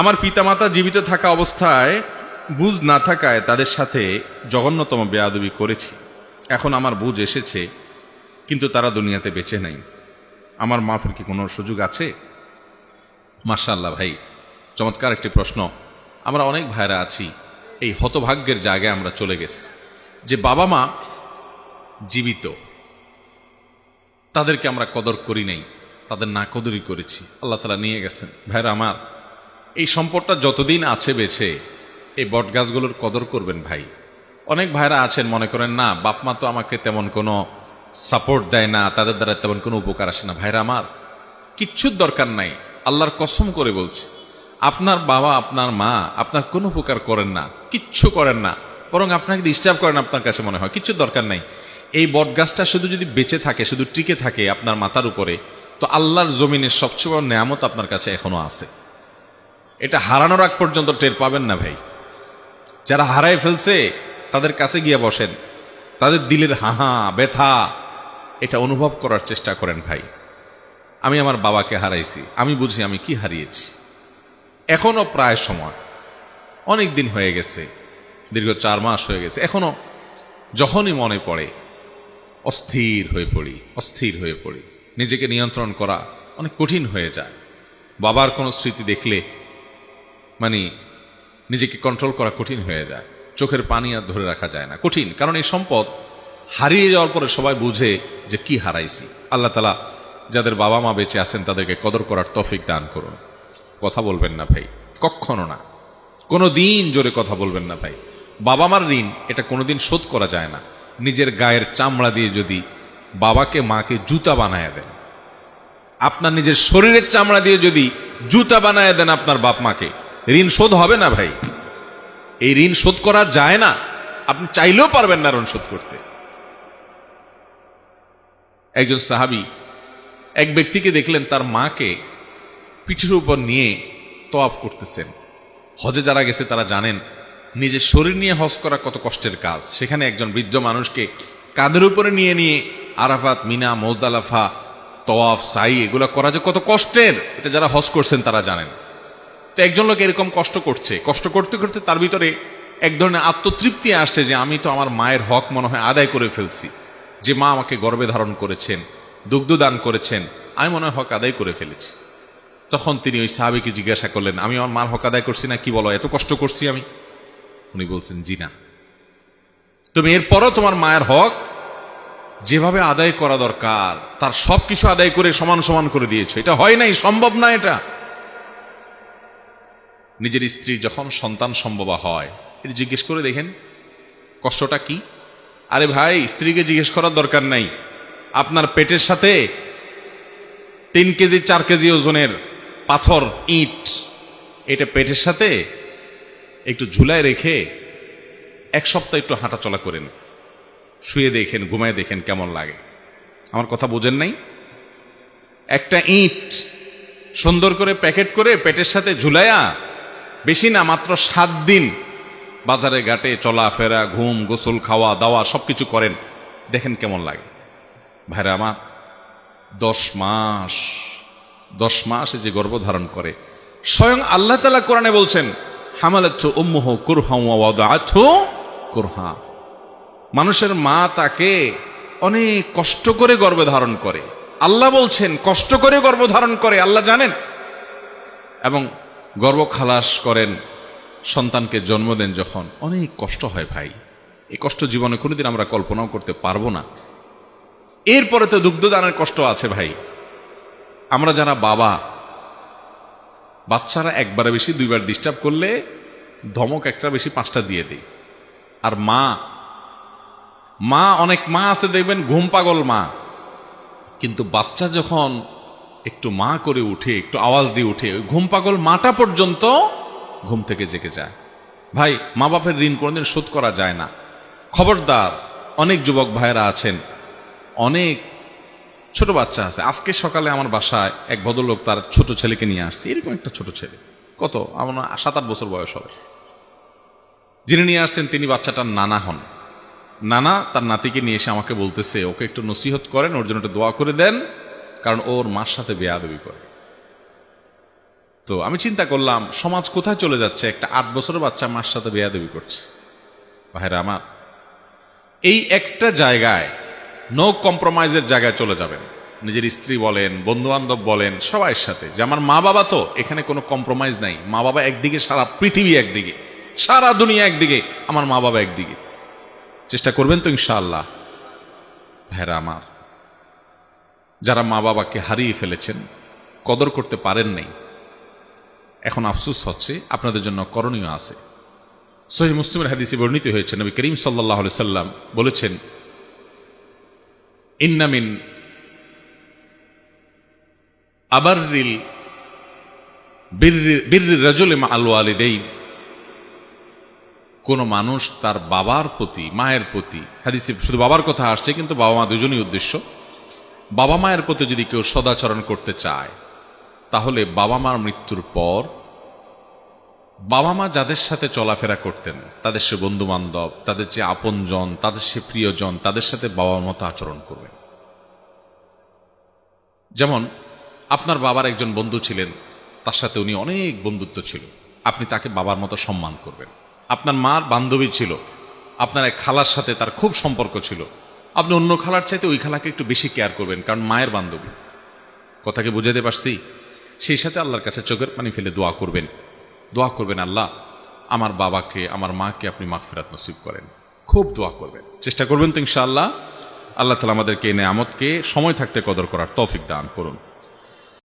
আমার পিতামাতা জীবিত থাকা অবস্থায় বুঝ না থাকায় তাদের সাথে জঘন্যতম বেয়াদবি করেছি। এখন আমার বুঝ এসেছে, কিন্তু তারা দুনিয়াতে বেঁচে নাই। আমার মাফের কি কোনো সুযোগ আছে? মার্শাল্লাহ ভাই, চমৎকার একটি প্রশ্ন। আমরা অনেক ভাইরা আছি, এই হতভাগ্যের জায়গায় আমরা চলে গেছি। যে বাবা মা জীবিত, তাদেরকে আমরা কদর করি নাই, তাদের না কদরই করেছি। আল্লাহ তালা নিয়ে গেছেন। ভাইরা আমার এই সম্পদটা যতদিন আছে বেছে, এই বট গাছগুলোর কদর করবেন ভাই। অনেক ভাইরা আছেন, মনে করেন, না, বাপ মা তো আমাকে তেমন কোনো সাপোর্ট দেয় না, তাদের দ্বারা তেমন কোনো উপকার আসে না। ভাইরা আমার, কিচ্ছুর দরকার নাই, আল্লাহর কসম করে বলছে। আপনার বাবা, আপনার মা, আপনার কোনো উপকার করেন না, কিচ্ছু করেন না, বরং আপনাকে ডিস্টার্ব করেন আপনার কাছে মনে হয় কিচ্ছু দরকার নাই। এই বট গাছটা শুধু যদি বেঁচে থাকে, শুধু টিকে থাকে আপনার মাথার উপরে, তো আল্লাহর জমিনের সবচেয়ে বড় নেয়ামত আপনার কাছে এখনও আছে। এটা হারানোর আগ পর্যন্ত টের পাবেন না ভাই। যারা হারায় ফেলছে, তাদের কাছে গিয়ে বসেন। তাদের দিলের হাহা, ব্যথা, এটা অনুভব করার চেষ্টা করেন ভাই। আমি আমার বাবাকে হারাইছি, আমি বুঝি আমি কি হারিয়েছি। এখনও প্রায় সময়। অনেক দিন হয়ে গেছে, দীর্ঘ চার মাস হয়ে গেছে। এখনও যখনই মনে পড়ে, অস্থির হয়ে পড়ি, অস্থির হয়ে পড়ি। নিজেকে নিয়ন্ত্রণ করা অনেক কঠিন হয়ে যায়। বাবার কোনো স্মৃতি দেখলে মানে নিজেকে কন্ট্রোল করা কঠিন হয়ে যায়। চোখের পানি আর ধরে রাখা যায় না। কঠিন। কারণ এই সম্পদ হারিয়ে যাওয়ার পরে সবাই বুঝে যে কি হারাইছি। আল্লাহ তালা যাদের বাবা মা বেঁচে আছেন, তাদেরকে কদর করার তফিক দান করুন। কথা বলবেন না ভাই। কখনো না। কোনো দিন জোরে কথা বলবেন না ভাই। বাবা মার ঋণ, এটা কোনোদিন শোধ করা যায় না। নিজের গায়ের চামড়া দিয়ে যদি বাবাকে, মাকে জুতা বানায় দেন। আপনার নিজের শরীরের চামড়া দিয়ে যদি জুতা বানায় দেন আপনার বাপ মাকে ঋণ শোধ হবে না ভাই। এই ঋণ শোধ করা যায় না। আপনি চাইলেও পারবেন না ঋণ শোধ করতে। একজন সাহাবি এক ব্যক্তিকে দেখলেন তার মাকে পিঠের উপর নিয়ে তোয়াব করতেছেন। হজে যারা গেছে তারা জানেন, নিজের শরীর নিয়ে হজ করা কত কষ্টের কাজ। সেখানে একজন বৃদ্ধ মানুষকে কাঁধের উপরে নিয়ে নিয়ে আরাফাত, মিনা, মোজদালাফা, তওয়াফ সাই এগুলো করা যে কত কষ্টের, এটা যারা হজ করছেন তারা জানেন। তো একজন লোক এরকম কষ্ট করছে। কষ্ট করতে করতে তার ভিতরে এক ধরনের আত্মতৃপ্তি আসছে যে আমি তো আমার মায়ের হক মনে হয় আদায় করে ফেলছি। যে মা আমাকে গর্বে ধারণ করেছেন, দুগ্ধ দান করেছেন, আমি মনে হয় হক আদায় করে ফেলেছি। তখন তিনি ওই সাহাবিকে জিজ্ঞাসা করলেন, আমি আমার মার হক আদায় করছি না, কি বলো, এত কষ্ট করছি আমি? উনি বলছেন, জি না। তুমি এরপরও তোমার মায়ের হক যেভাবে আদায় করা দরকার, তার সব কিছু আদায় করে সমান সমান করে দিয়েছ। এটা হয় নাই, সম্ভব না এটা। নিজের স্ত্রী যখন সন্তান সম্ভবা হয় এটা জিজ্ঞেস করে দেখেন, কষ্টটা কি? আরে ভাই, স্ত্রীকে জিজ্ঞেস করার দরকার নাই। আপনার পেটের সাথে তিন কেজি, চার কেজি ওজনের পাথর, ইট, এটা পেটের সাথে একটু ঝুলায় রেখে এক সপ্তাহ একটু হাঁটা চলা করেন। শুয়ে দেখেন, ঘুমায় দেখেন কেমন লাগে। আমার কথা বোঝেন নাই? একটা ইট সুন্দর করে প্যাকেট করে পেটের সাথে ঝুলাইয়া বেশি না, মাত্র সাত দিন বাজারে ঘাটে চলাফেরা, ঘুম, গোসল, খাওয়া, দাওয়া সব কিছু করেন। দেখেন কেমন লাগে। ভাইরা আমার, দশ মাস দশ মাস যে গর্ভধারণ করে। স্বয়ং আল্লাহ তালা কোরআনে বলছেন হামালাচ্ছ উম্মুহ কুরহা কুরহা। মানুষের মা তাকে অনেক কষ্ট করে গর্ভে ধারণ করে। আল্লাহ বলছেন, কষ্ট করে গর্ভধারণ করে, আল্লাহ জানেন? এবং গর্ভ খালাস করেন, সন্তানকে জন্ম দেন যখন। অনেক কষ্ট হয় ভাই। এই কষ্ট জীবনে কোনোদিন আমরা কল্পনাও করতে পারব না। এরপরে তো দুগ্ধদানের কষ্ট আছে ভাই। আমরা যারা বাবা, বাচ্চারা একবারে বেশি, দুইবার ডিস্টার্ব করলে ধমক একটা বেশি পাঁচটা দিয়ে দেয় আর মা মা অনেক মা আছে দেখবেন, ঘুম পাগল মা। কিন্তু বাচ্চা যখন একটু মা করে উঠে, একটু আওয়াজ দিয়ে উঠে ঘুম পাগল মাটা পর্যন্ত ঘুম থেকে জেগে যায়। ভাই মা বাপের ঋণ কোনোদিন শোধ করা যায় না। খবরদার, অনেক যুবক ভাইয়েরা আছেন, অনেক ছোট বাচ্চা আছে। আজকে সকালে আমার বাসায় এক ভদ্রলোক তার ছোট ছেলেকে নিয়ে আসছে। এরকম একটা ছোট ছেলে। কত? আমার সাত আট বছর বয়স হবে। যিনি নিয়ে আসছেন, তিনি বাচ্চাটার নানা হন। নানা তার নাতিকে নিয়ে এসে আমাকে বলতেছে, ওকে একটু নসিহত করেন, ওর জন্য একটু দোয়া করে দেন। কারণ ওর মার সাথে বেয়াদবি করে। তো আমি চিন্তা করলাম, সমাজ কোথায় চলে যাচ্ছে? একটা আট বছরের বাচ্চা মার সাথে বেয়াদবি করছে। ভাইরা আমার, এই একটা জায়গায় নো কম্প্রোমাইজের জায়গায় চলে যাবেন। নিজের স্ত্রী বলেন বন্ধু বান্ধব বলেন সবার সাথে। যে আমার মা বাবা তো, এখানে কোনো কম্প্রোমাইজ নাই। মা বাবা একদিকে, সারা পৃথিবী একদিকে। সারা দুনিয়া একদিকে, আমার মা বাবা একদিকে। চেষ্টা করবেন তো ইনশাআল্লাহ। ভাইরা আমার যারা মা বাবাকে হারিয়ে ফেলেছেন, কদর করতে পারেন নাই। এখন আফসুস হচ্ছে, আপনাদের জন্য করণীয় আছে। সহি মুসলিমের হাদিসে বর্ণিত হয়েছে, নবী করিম সাল্লাহ সাল্লাম বলেছেন ইন্নামিন আবারিল বীর রাজলে মা আল ওয়ালিদেই কোন মানুষ তার বাবার প্রতি, মায়ের প্রতি, হাদিসে শুধু বাবার কথা আসছে, কিন্তু বাবা মা দুজনই উদ্দেশ্য বাবা মায়ের প্রতি যদি কেউ সদাচরণ করতে চায়, তাহলে বাবা মার মৃত্যুর পর বাবা মা যাদের সাথে চলাফেরা করতেন, তাদের সে বন্ধু বান্ধব তাদের যে আপনজন, তাদের সে প্রিয়জন, তাদের সাথে বাবার মতো আচরণ করবেন। যেমন, আপনার বাবার একজন বন্ধু ছিলেন, তার সাথে উনি অনেক বন্ধুত্ব ছিল। আপনি তাকে বাবার মতো সম্মান করবেন। আপনার মার বান্ধবী ছিল। আপনার এক খালার সাথে তার খুব সম্পর্ক ছিল। আপনি অন্য খালার চাইতে ওই খালাকে একটু বেশি কেয়ার করবেন, কারণ মায়ের বান্ধবী। কথাকে বুঝাতে পারছি? সেই সাথে আল্লাহর কাছে চোখের পানি ফেলে দোয়া করবেন। দোয়া করবেন, আল্লাহ, আমার বাবাকে, আমার মাকে আপনি মাগফিরাত নসিব করেন। খুব দোয়া করবেন। চেষ্টা করবেন তো ইনশাআল্লাহ। আল্লাহ তালা আমাদেরকে এই নেয়ামতকে সময় থাকতে কদর করার তৌফিক দান করুন।